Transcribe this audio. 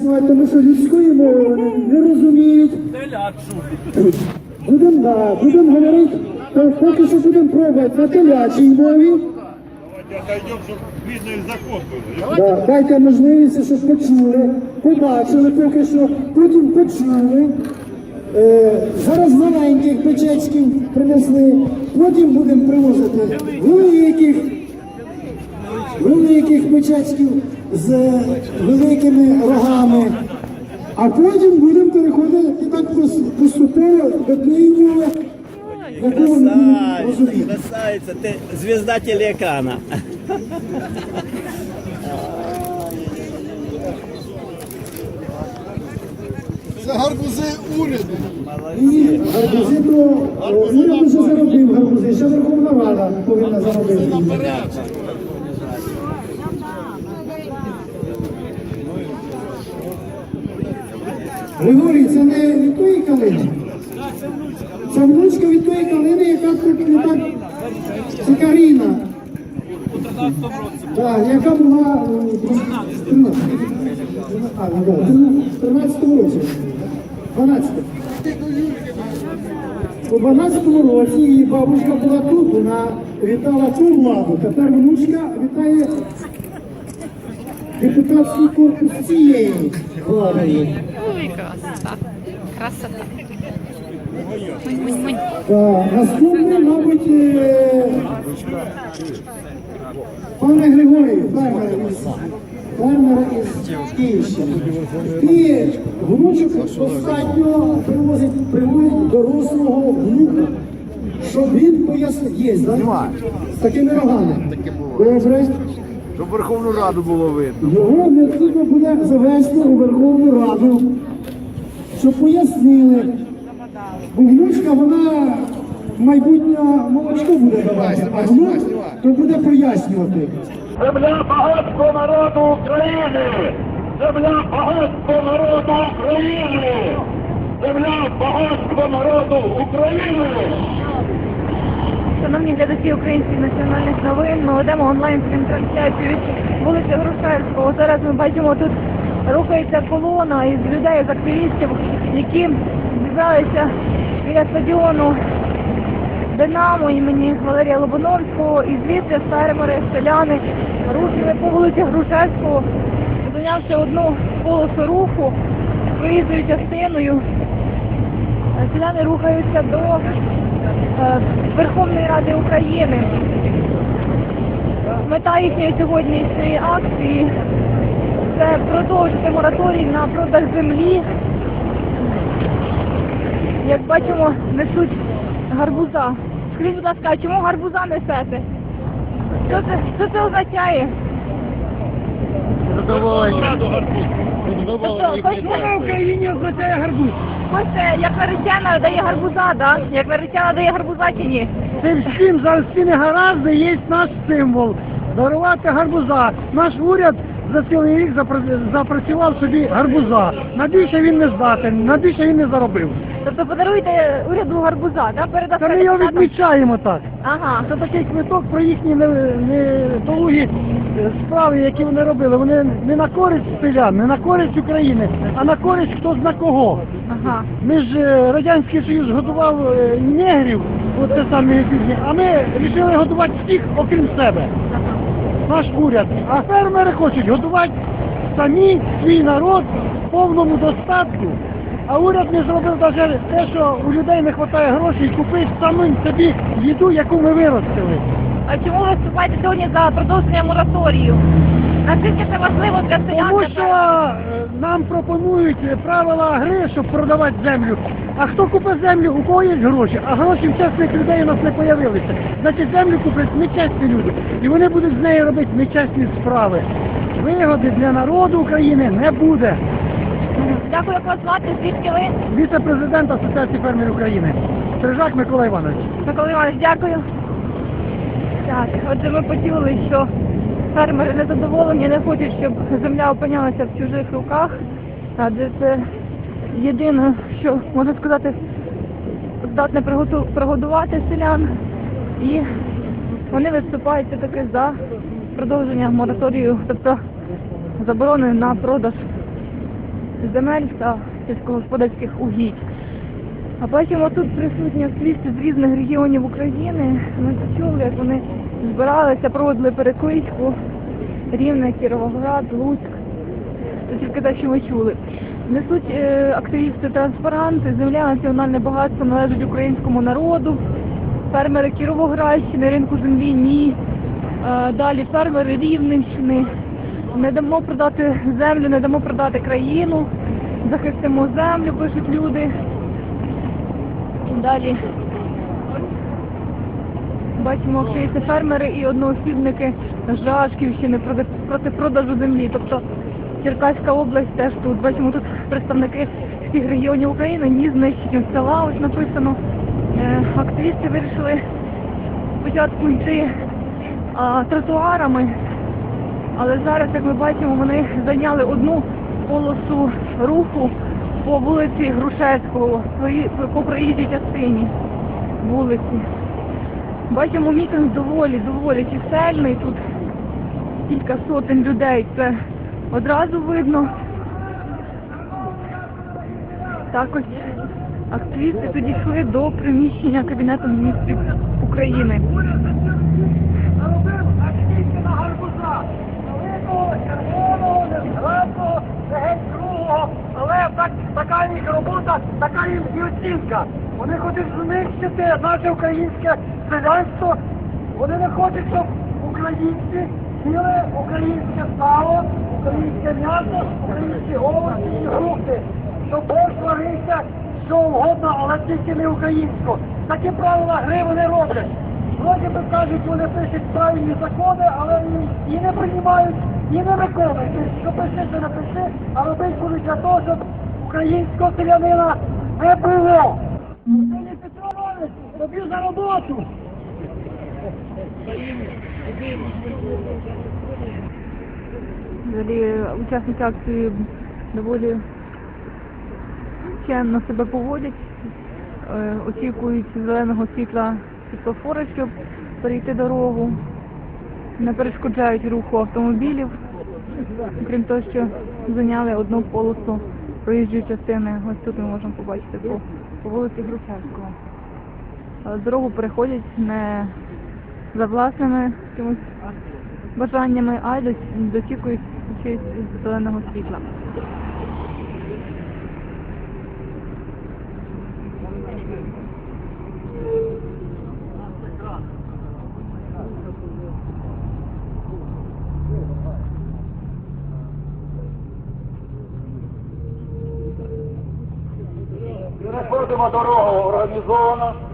Тому що людської мови вони не розуміють. Будемо да, будемо говорити, то поки що будемо пробувати на телячій мові. Да, дайте можливість, щоб почули, побачили поки що, потім почули. Е, зараз маленьких печечків принесли, потім будемо привозити великих, великих печечків з великими рогами. А потім будемо переходити так поступово до яку Красавица, красавица, ты звезда телекана. Це гарбузи уряду. І гарбузи то уряд вже заробив гарбузи, ще Верховна Рада повинна заробити. Григорій, це не від тої калини. Це внучка від тої калини, яка тут не так. Це Каріна. Так, яка була 13. А, в 13 році. 12. У 12 році її бабушка була тут, вона вітала ту владу. Тепер внучка вітає депутатський корпус цієї влади. Ой, красота. Красота. Так, наступне, мабуть, е, пане Григорій, фермер із Київщини. І внучок достатньо привозить приводить дорослого внука, щоб він пояснив. Є, да? З такими рогами. Добре. Щоб Верховну Раду було видно. Його необхідно буде завести у Верховну Раду, щоб пояснили. Бо внучка, вона майбутнє молочко буде давати, а внук то буде пояснювати. Земля багатство народу України! Земля багатство народу України! Земля багатство народу України! Шановні глядачі українських національних новин, ми ведемо онлайн трансляцію вулиці Грушевського. Зараз ми бачимо тут рухається колона із людей, з активістів, які зібралися біля стадіону Динамо імені Валерія Лобановського. І звідси фермери, селяни рушили по вулиці Грушевського, зайнявши одну полосу руху проїздою частиною. Селяни рухаються до е, Верховної Ради України. Мета їхньої сьогоднішньої акції це продовжити мораторій на продаж землі. Як бачимо, несуть гарбуза. Скажіть, будь ласка, а чому гарбуза несете? Що це, що це означає? Задоволення. Тобто, хоч на Україні означає гарбуз. Хочете, як Верещана дає гарбуза, да? Як Верещана дає гарбуза чи ні? Цим всім за всі негаразди є наш символ. Дарувати гарбуза. Наш уряд за цілий рік запра- запрацював собі гарбуза. На більше він не здатен, на більше він не заробив. Тобто подаруйте уряду гарбуза, да? Передасте Та ми його депутатам? відмічаємо так. Ага. Це такий квиток про їхні не- недолугі е, справи, які вони робили. Вони не на користь селян, не на користь України, а на користь хто зна кого. Ага. Ми ж е, Радянський Союз годував е, негрів, от це самі пізні, а ми вирішили годувати всіх, окрім себе. Наш уряд. А фермери хочуть годувати самі свій народ в повному достатку. А уряд не зробив навіть те, що у людей не вистачає грошей купити самим собі їду, яку ми виростили. А чому ви вступаєте сьогодні за продовження мораторію? Наскільки це важливо для селян? Тому що е, нам пропонують правила гри, щоб продавати землю. А хто купить землю, у кого є гроші? А гроші в чесних людей у нас не з'явилися. Значить, землю куплять нечесні люди. І вони будуть з нею робити нечесні справи. Вигоди для народу України не буде. Дякую, як вас звати, звідки ви? Віце-президент Асоціації фермерів України. Стрижак Микола Іванович. Микола Іванович, дякую. Так, отже, ми почули, що фермери незадоволені, не хочуть, щоб земля опинялася в чужих руках. Адже це єдине, що можна сказати, здатне прогодувати селян. І вони виступають таки за продовження мораторію, тобто заборони на продаж земель та сільськогосподарських угідь. А бачимо тут присутні активісти з різних регіонів України. Ми чули, як вони збиралися, проводили перекличку Рівне, Кіровоград, Луцьк. Це тільки те, що ми чули. Несуть е, активісти транспаранти, земля національне багатство належить українському народу, фермери Кіровоградщини, ринку землі ні. Е, далі фермери Рівненщини. Не дамо продати землю, не дамо продати країну, захистимо землю, пишуть люди. Далі бачимо активісти фермери і одноосібники Жашківщини проти, продажу землі. Тобто Черкаська область теж тут. Бачимо тут представники всіх регіонів України, ні знищення села, ось написано. Е, активісти вирішили спочатку йти а, тротуарами, але зараз, як ми бачимо, вони зайняли одну полосу руху по вулиці Грушевського, по проїжджій частині вулиці. Бачимо, мітинг доволі, доволі чисельний. Тут кілька сотень людей. Це одразу видно. Також активісти підійшли до приміщення Кабінету міністрів України. Але так, така їх робота, така їм і оцінка. Вони хочуть знищити наше українське селянство. Вони не хочуть, щоб українці їли українське сало, українське м'ясо, українські овочі і фрукти. Щоб борщ варився що угодно, але тільки не українську. Такі правила гри вони роблять. Вроді би кажуть, вони пишуть правильні закони, але і не приймають, і не виконують. Що пиши, що не пиши, а робить будуть для того, щоб українського селянина не було. Тобі за роботу. Взагалі учасники акції доволі чемно себе поводять, е, очікують зеленого світла світлофора, щоб перейти дорогу, не перешкоджають руху автомобілів, крім того, що зайняли одну полосу проїжджої частини. Ось тут ми можемо побачити по, по вулиці Грушевського. Дорогу переходять не за власними якимось бажаннями, а й дочікують зеленого світла. Переходимо дорогу організовано.